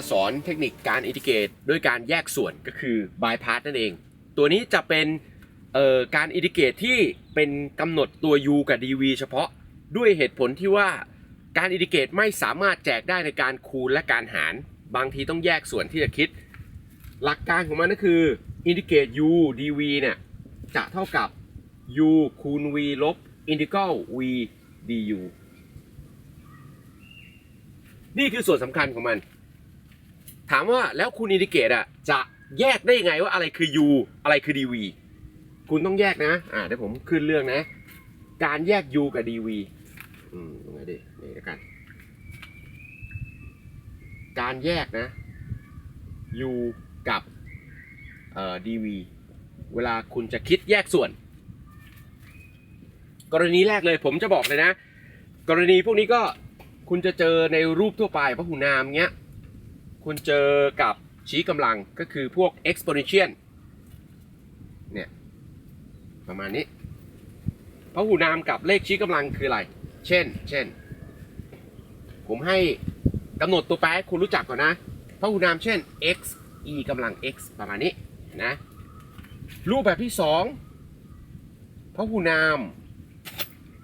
ะผมก็จะสอนเทคนิคการอินทิเกรตด้วยการแยกส่วนก็คือบายพาสนั่นเอง ตัวนี้จะเป็นการอินทิเกรตที่เป็นกำหนดตัว u กับ dv เฉพาะด้วยเหตุผลที่ว่าการอินทิเกรตไม่สามารถแจกได้ในการคูณและการหาร บางทีต้องแยกส่วนที่จะคิด หลักการของมันก็คืออินทิเกรต u dv เนี่ยจะเท่ากับ u คูณ v ลบอินทิกรัล v du นี่คือส่วนสำคัญของมัน ถามว่าแล้วคุณอินดิเกตอะจะแยกได้ยังไงว่าอะไรคือ u อะไรคือ dv คุณต้องแยกนะ อ่าเดี๋ยวผมขึ้นเรื่องนะ การแยก u กับ dv อืมตรงไหนดินี่ล้วกัน การแยกนะ u กับเอ่อ dv เวลาคุณจะคิดแยกส่วน กรณีแรกเลยผมจะบอกเลยนะ กรณีพวกนี้ก็คุณจะเจอในรูปทั่วไปพระหูนามเงี้ย คุณเจอกับชี้กำลังก็คือพวก exponential เนี่ยประมาณนี้พหูนามกับเลขชี้กำลังคืออะไร เช่น เช่น ผมให้กำหนดตัวแปรคุณรู้จักก่อนนะพหูนามเช่น x e กำลัง x ประมาณนี้นะรูปแบบที่สองพหูนาม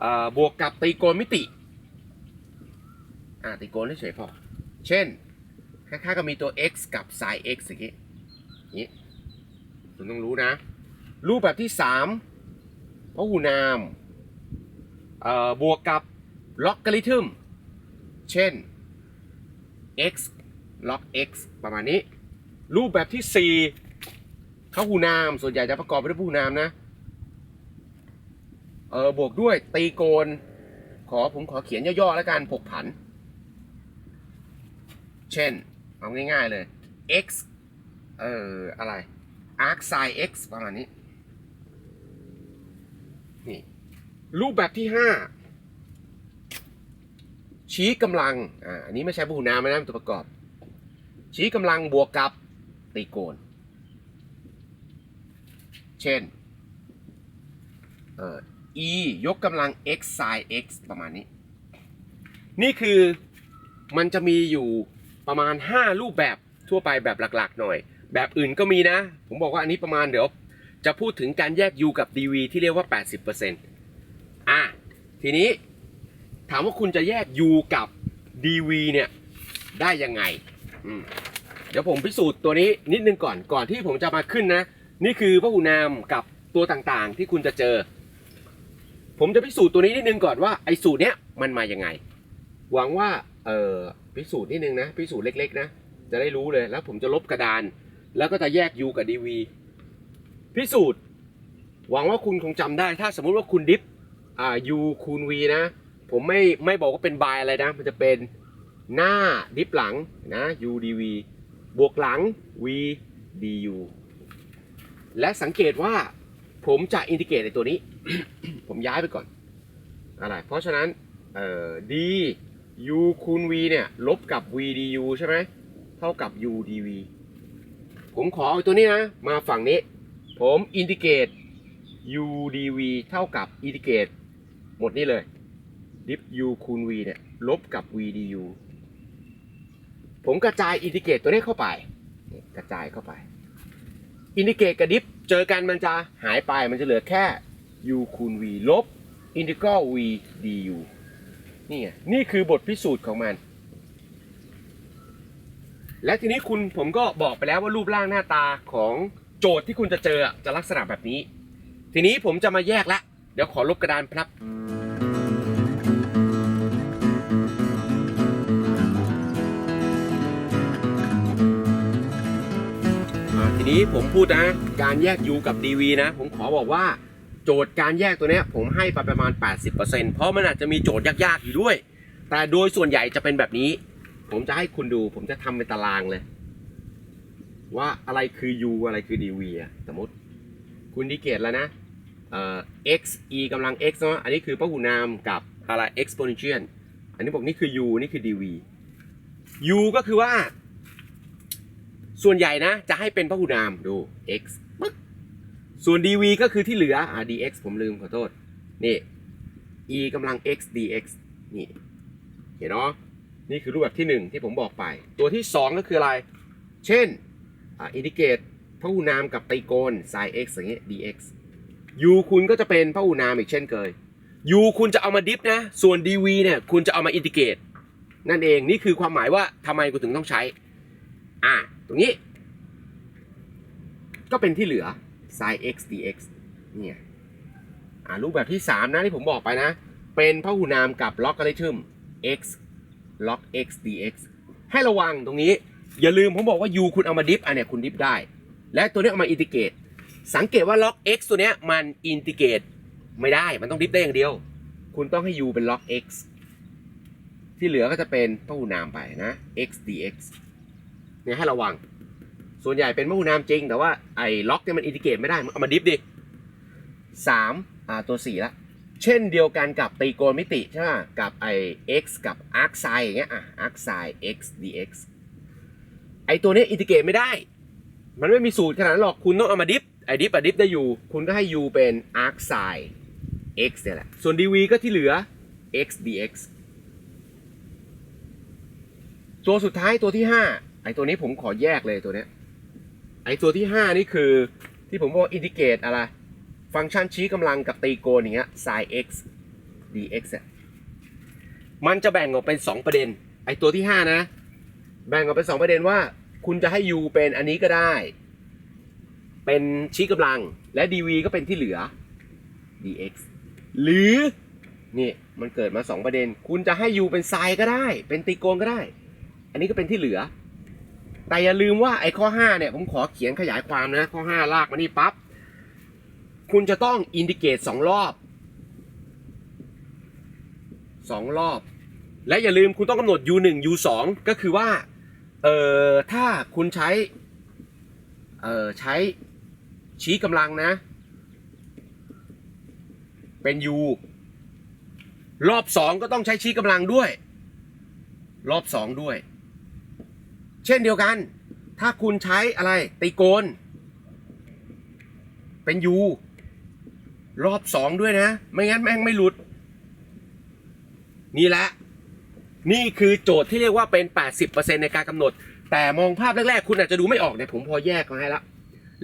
เออบวกกับตรีโกณมิติอ่าตรีโกณเฉยๆพอ เช่น คล้ายๆกับมีตัว x กับ sin x อย่างนี้นี้คุณต้องรู้นะ รูปแบบที่3พหูนามเอ่อบวกกับล็อกกริทึมเช่น x log x ประมาณนี้ รูปแบบที่4พหูนามส่วนใหญ่จะประกอบไปด้วยพหูนามนะเออบวกด้วยตรีโกณขอผมขอเขียนย่อๆแล้วกันผกผัน เช่น เอาง่ายๆเลย x เอ่ออะไร arc sin x ประมาณนี้ นี่ รูปแบบที่ 5 ชี้กำลัง อ่า อันนี้ไม่ใช่พหูนามนะเป็นตัวประกอบ ชี้กำลังบวกกับตรีโกณเช่น เอ่อ e ยกกำลัง x sin x ประมาณนี้ นี่คือมันจะมีอยู่ ประมาณ 5 รูปแบบทั่วไปแบบหลักๆ หน่อย แบบอื่นก็มีนะ ผมบอกว่าอันนี้ประมาณเดี๋ยว จะพูดถึงการแยก u กับ dv ที่เรียกว่า 80%อะทีนี้ถามว่าคุณจะแยก u กับ dv เนี่ยได้ยังไงเดี๋ยวผมพิสูจน์ตัวนี้นิดนึงก่อนก่อนที่ผมจะมาขึ้นนะ นี่คือพหูนามกับตัวต่างๆ ที่คุณจะเจอ ผมจะพิสูจน์ตัวนี้นิดนึงก่อนว่าไอ้สูตรเนี้ยมันมายังไง หวังว่าเออพิสูจน์นิดนึงนะพิสูจน์เล็ก ๆ นะ จะได้รู้เลยแล้วผมจะลบกระดาน แล้วก็จะแยก u กับ dv พิสูจน์ หวังว่าคุณคงจำได้ ถ้าสมมุติว่าคุณดิฟอ่า u คูณ v นะ ผมไม่ไม่บอกว่าเป็นบายอะไรนะ มันจะเป็นหน้าดิฟหลังนะ u dv บวกหลัง v du และสังเกตว่าผมจะอินทิเกรตในตัวนี้ ผมย้ายไปก่อนอะไรเพราะฉะนั้นเอ่อ d u คูณ v เนี่ย ลบกับ v du ใช่ไหม เท่ากับ u dv ผมขอเอาตัวนี้นะ มาฝั่งนี้ ผมอินทิเกรต u dv เท่ากับอินทิเกรตหมดนี่เลย ดิฟ u คูณ v เนี่ย ลบกับ v du ผมกระจายอินทิเกรตตัวนี้เข้าไป กระจายเข้าไป อินทิเกรตกับดิฟเจอกันมันจะหายไป มันจะเหลือแค่ u คูณ v ลบอินทิกรัล v du นี่ไงนี่คือบทพิสูจน์ของมัน และทีนี้คุณผมก็บอกไปแล้วว่ารูปร่างหน้าตาของโจทย์ที่คุณจะเจอจะลักษณะแบบนี้ ทีนี้ผมจะมาแยกละ เดี๋ยวขอลบกระดานครับทีนี้ผมพูดนะ การแยก u กับ dv นะ ผมขอบอกว่า ทย์การแยกตัวเนี้ยผมให้ไปประมาณ 80%เพราะมันอาจจะมีโจทย์ยากๆอยู่ด้วย แต่โดยส่วนใหญ่จะเป็นแบบนี้ ผมจะให้คุณดู ผมจะทำเป็นตารางเลย ว่าอะไรคือ u อะไรคือ dv อะสมมติคุณดีเกตแล้วนะเอ่อ x e กำลัง x เนาะอันนี้คือพหูนามกับอะไร exponential อันนี้บอกนี่คือ u นี่คือ dv u ก็คือว่า ส่วนใหญ่นะ จะให้เป็นพหูนามดู x ส่วน dv ก็คือที่เหลืออ่า dx ผมลืมขอโทษ นี่ e กำลัง x dx นี่ เห็นเนาะ นี่คือรูปแบบที่หนึ่งที่ผมบอกไป ตัวที่สองก็คืออะไร เช่น อ่า อินดิเกตพหูนามกับไตรโกณ sin x อย่างเงี้ย dx u คุณก็จะเป็นพหูนามอีกเช่นเคย u คุณจะเอามาดิฟนะ ส่วน dv เนี่ย คุณจะเอามาอินทิเกต นั่นเอง นี่คือความหมายว่าทำไมกูถึงต้องใช้ อะตรงนี้ ก็เป็นที่เหลือ sin x dx เนี่ยรูปแบบที่ 3 นะที่ผมบอกไปนะ เป็นพหูนามกับล็อกกริทึม x log x dx ให้ระวังตรงนี้อย่าลืมผมบอกว่า u คุณเอามาดิฟอันเนี้ยคุณดิฟได้ และตัวนี้เอามาอินทิเกต สังเกตว่า log x ตัวเนี้ยมันอินทิเกตไม่ได้มันต้องดิฟได้อย่างเดียว คุณต้องให้ u เป็น log x ที่เหลือก็จะเป็นพหูนามไปนะ x dx เนี่ยให้ระวัง ส่วนใหญ่เป็นพหูนามจริง แต่ว่าไอ้ล็อกเนี่ยมันอินทิเกตไม่ได้มันเอามาดิฟดิสามอ่าตัวสี่ละ เช่นเดียวกันกับตรีโกณมิติใช่ไหมกับไอ้ x กับ arc sin อย่างเงี้ยอะ arc sin x dx ไอ้ตัวนี้อินทิเกตไม่ได้ มันไม่มีสูตรขนาดนั้นหรอกคุณต้องเอามาดิฟไอ้ดิฟอะดิฟได้อยู่ คุณก็ให้ u เป็น arc sin x เนี่ยแหละ ส่วน dv ก็ที่เหลือ x dx ตัวสุดท้ายตัวที่ 5 ไอ้ตัวนี้ผมขอแยกเลยตัวเนี้ย อ้ตัวที่ 5 นี่คือที่ผมบอกอินทิเกตอะไร ฟังก์ชันชี้กำลังกับตีโกนอย่างเงี้ย sin x dx เนี่ยมันจะแบ่งออกเป็น 2 ประเด็น ไอ้ตัวที่ 5 นะ แบ่งออกเป็น 2 ประเด็นว่า คุณจะให้ u เป็นอันนี้ก็ได้ เป็นชี้กำลังและ dv ก็เป็นที่เหลือ dx หรือนี่มันเกิดมา 2 ประเด็น คุณจะให้ u เป็นไซน์ก็ได้ เป็นตีโกนก็ได้ อันนี้ก็เป็นที่เหลือ แต่อย่าลืมว่าไอ้ข้อ 5 เนี่ย ผมขอเขียนขยายความนะ ข้อ 5 ลากมานี่ปั๊บ คุณจะต้องอินดิเกตสองรอบสองรอบ และอย่าลืมคุณต้องกำหนด u 1 u 2 ก็คือว่า เอ่อ ถ้าคุณใช้ เอ่อ ใช้ชี้กำลังนะ เป็น u รอบสองก็ต้องใช้ชี้กำลังด้วย รอบสองด้วย ช่นเดียวกัน ถ้าคุณใช้อะไรตีโกน เป็น u รอบสองด้วยนะ ไม่งั้นแม่งไม่หลุด นี่แหละ นี่คือโจทย์ที่เรียกว่าเป็น 80%ในการกำหนด แต่มองภาพแรกๆ คุณอาจจะดูไม่ออกเนี่ยผมพอแยกมาให้แล้ว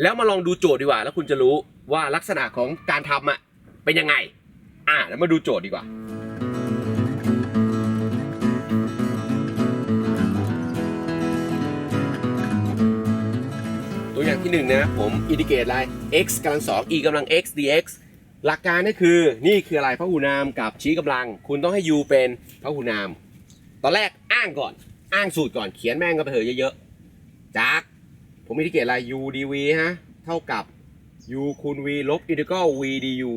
แล้วมาลองดูโจทย์ดีกว่า แล้วคุณจะรู้ว่าลักษณะของการทำอะเป็นยังไง อะแล้วมาดูโจทย์ดีกว่า อย่างที่หนึ่งนะผมอินดิเกตอะไร x กำลังสอง e กำลัง x dx หลักการก็คือนี่คืออะไรพหูนามกับชี้กำลัง คุณต้องให้ u เป็นพหูนาม ตอนแรกอ้างก่อน อ้างสูตรก่อนเขียนแม่งก็ไปเถอะเยอะๆจากผมอินดิเกตอะไร u dv ฮะเท่ากับ u คูณ v ลบอินทิกรัล v du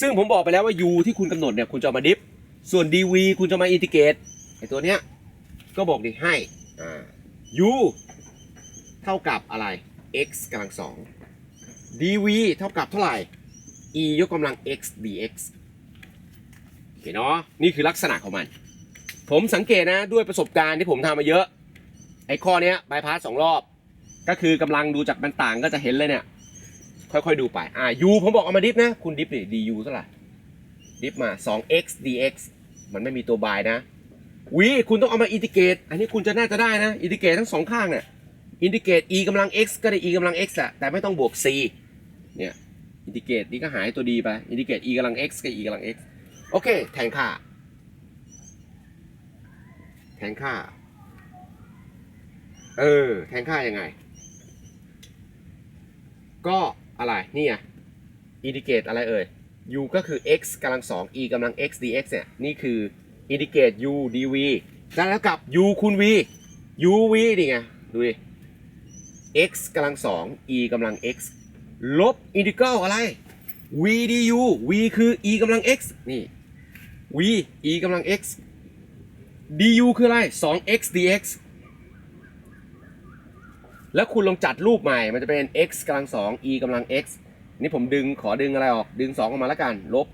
ซึ่งผมบอกไปแล้วว่า u ที่คุณกำหนดเนี่ยคุณจะมาดิฟส่วน dv คุณจะมาอินทิเกตไอตัวเนี้ยก็บอกดิให้อ่า u เท่ากับอะไร x กำลังสอง dv เท่ากับเท่าไหร่ e ยกกำลัง x dx โอเคเนาะนี่คือลักษณะของมัน ผมสังเกตนะด้วยประสบการณ์ที่ผมทำมาเยอะ ไอ้ข้อนี้บายพาสสองรอบ ก็คือกำลังดูจากมันต่างก็จะเห็นเลยเนี่ย ค่อยๆดูไป อ่า u ผมบอกเอามาดิฟนะ คุณดิฟดิ du เท่าไหร่ ดิฟมา 2x dx มันไม่มีตัวบายนะ v คุณต้องเอามาอินทิเกต อันนี้คุณจะน่าจะได้นะ อินทิเกตทั้งสองข้างเนี่ย อินทิเกต e กำลัง x ก็ได้ e กำลัง x แหละแต่ไม่ต้องบวก c เนี่ยอินทิเกตนี่ก็หายตัวดีไปอินทิเกต e กำลัง x กับ e กำลัง x โอเค แทนค่า แทนค่า เออ แทนค่ายังไง ก็อะไร นี่ไงอินดิเกตอะไรเอ่ย u ก็คือ x กำลัง 2 e กำลัง x dx เนี่ย นี่คืออินดิเกต u dv แล้วกับ u คูณ v uv นี่ไง ดูดิ x กำลัง2 e กำลัง x ลบอินทิกรัลอะไร v du v คือ e กำลัง x นี่ v e กำลัง x du คืออะไร 2x dx แล้วคุณลองจัดรูปใหม่ มันจะเป็น x กำลัง2 e กำลัง x นี่ผมดึงขอดึงอะไรออก ดึง 2 ออกมาแล้วกัน ลบ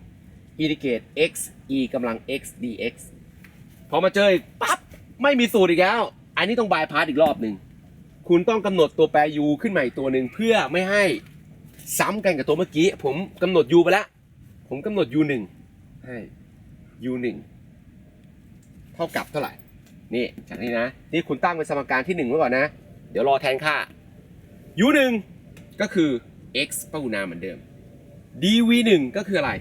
2อินดิเกรต x e กำลัง x dx พอมาเจออีกปั๊บ ไม่มีสูตรอีกแล้ว อันนี้ต้องบายพาสอีกรอบหนึ่ง คุณต้องกำหนดตัวแปร u ขึ้นมาอีกตัวหนึ่งเพื่อไม่ให้ซ้ำกันกับตัวเมื่อกี้ ผมกำหนด u ไปแล้ว ผมกำหนด u 1ให้ u 1เท่ากับเท่าไหร่ นี่จากนี้นะ นี่คุณตั้งเป็นสมการที่หนึ่งไว้ก่อนนะ เดี๋ยวรอแทนค่า u หนึ่งก็คือ x ปรุณาเหมือนเดิม dv หนึ่งก็คืออะไร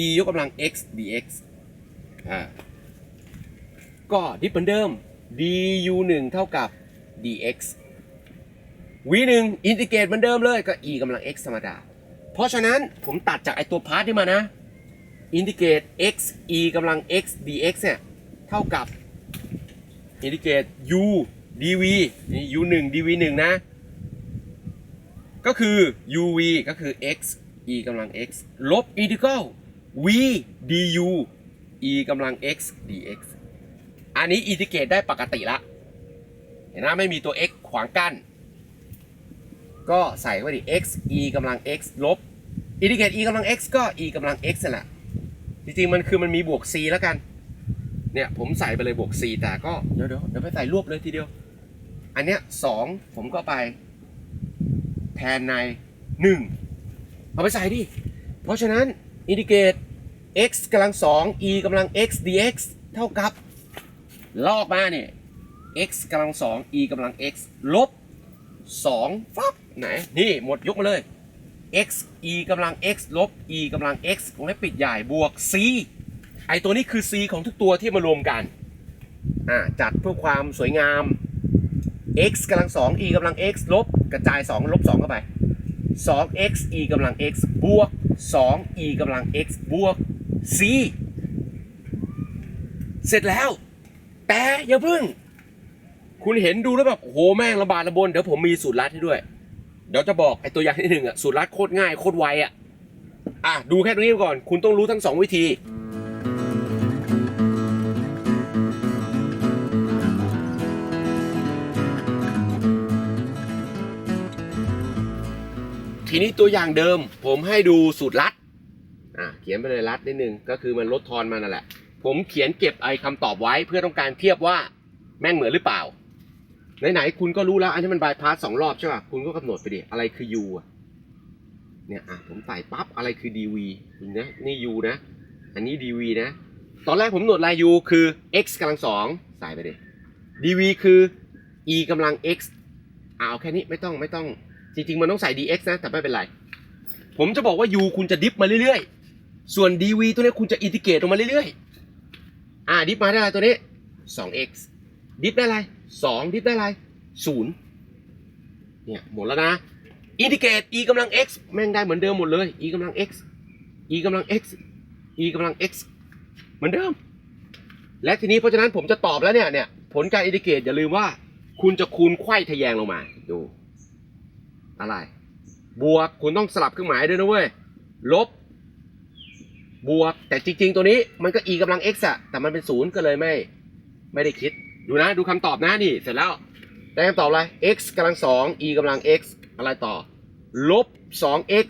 e ยกกำลัง x dx อ่าก็ดิฟเหมือนเดิม du หนึ่งเท่ากับ dx v หนึ่งอินทิเกรตเหมือนเดิมเลยก็ e กำลัง x ธรรมดา เพราะฉะนั้นผมตัดจากไอตัวพาร์ทนี้มานะ อินทิเกรต x e กำลัง x dx เนี่ย เท่ากับ อินทิเกรต u dv นี่ u 1 dv 1นะ ก็คือ uv ก็คือ x e กำลัง x ลบอินทิกรัล v du e กำลัง x dx อันนี้อินทิเกรตได้ปกติละ เห็นไหมไม่มีตัว x ขวางกั้น ก็ใส่ไว้ดิ x e กำลัง x ลบอินทิเกรต e กำลัง x ก็ e กำลัง x นั่นแหละ จริงๆ มันคือมันมีบวก c แล้วกัน เนี่ยผมใส่ไปเลยบวก c แต่ก็เดี๋ยวเดี๋ยวเดี๋ยวไปใส่รวบเลยทีเดียว อันเนี้ยสองผมก็ไป แทนในหนึ่งเอาไปใส่ดิ เพราะฉะนั้นอินทิเกรต x กำลังสอง e กำลัง x dx เท่ากับ ลอกมาเนี่ย x กำลังสอง e กำลัง x ลบสองฟับไหน นี่หมดยกมาเลย x e กำลัง x ลบ e กำลัง x วงเล็บปิดใหญ่บวก c ไอตัวนี้คือ c ของทุกตัวที่มารวมกัน อ่า จัดเพื่อความสวยงาม x กำลัง2 e กำลัง x ลบ กระจาย 2 ลบ 2 เข้าไป 2x e กำลัง x บวก 2 e กำลัง x บวก c เสร็จแล้ว แต่อย่าเพิ่ง คุณเห็นดูแล้วแบบโหแม่งระบาดระบนเดี๋ยวผมมีสูตรลัดให้ด้วย เดี๋ยวจะบอกไอตัวอย่างที่หนึ่งอะสูตรลัดโคตรง่ายโคตรไวอะอะดูแค่ตรงนี้ก่อน คุณต้องรู้ทั้งสองวิธีทีนี้ตัวอย่างเดิมผมให้ดูสูตรลัดอะเขียนไปเลยลัดนิดนึงก็คือมันลดทอนมานั่นแหละ ผมเขียนเก็บไอ้คำตอบไว้เพื่อต้องการเทียบว่าแม่งเหมือนหรือเปล่า ไหนๆคุณก็รู้แล้วอันนี้มันบายพาสสองรอบใช่ป่ะคุณก็กำหนดไปดิอะไรคือ u อะเนี่ยอะผมใส่ปั๊บอะไรคือ dv นี่นะนี่ u นะ อันนี้ dv นะ ตอนแรกผมกำหนดลาย u คือ x กำลังสองใส่ไปดิ dv คือ e กำลัง x อะเอาแค่นี้ไม่ต้องไม่ต้องจริงๆมันต้องใส่ dx นะแต่ไม่เป็นไร ผมจะบอกว่า u คุณจะดิฟมาเรื่อยๆ ส่วน dv ตัวนี้คุณจะอินทิเกรตออกมาเรื่อยๆ อ่าดิฟมาได้ไรตัวนี้ 2x ดิฟได้อะไร2ดิฟได้อะไร0เนี่ยหมดแล้วนะอินทิเกรต e กำลัง x แม่งได้เหมือนเดิมหมดเลย e กำลัง x e กำลัง x e กำลัง x เหมือนเดิม และทีนี้เพราะฉะนั้นผมจะตอบแล้วเนี่ยเนี่ยผลการอินทิเกรตอย่าลืมว่า คุณจะคูณไขว้ทะแยงลงมาดูอะไร บวกคุณต้องสลับเครื่องหมายด้วยนะเว้ยลบบวกแต่จริง ๆ ตัวนี้มันก็ e กำลัง x อะแต่มันเป็นศูนย์ก็เลยไม่ ไม่ได้คิด ดูนะดูคำตอบนะนี่เสร็จแล้วได้คำตอบอะไร x กำลังสอง e กำลัง x อะไรต่อ ลบ 2x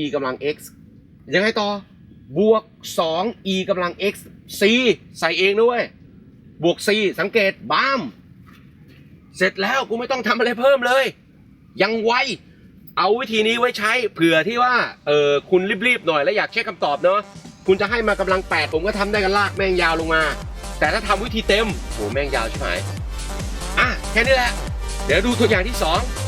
e กำลัง x ยังไงต่อ บวก 2 e กำลัง x c ใส่เองด้วย บวก c สังเกตบ้าม เสร็จแล้วกูไม่ต้องทำอะไรเพิ่มเลย ยังไว เอาวิธีนี้ไว้ใช้เผื่อที่ว่าเออคุณรีบๆหน่อยแล้วอยากเช็คคำตอบเนาะคุณจะให้มากำลัง 8 ผมก็ทำได้กันลากแม่งยาวลงมา แต่ถ้าทำวิธีเต็มโหแม่งยาวใช่ไหมอะแค่นี้แหละ เดี๋ยวดูตัวอย่างที่ 2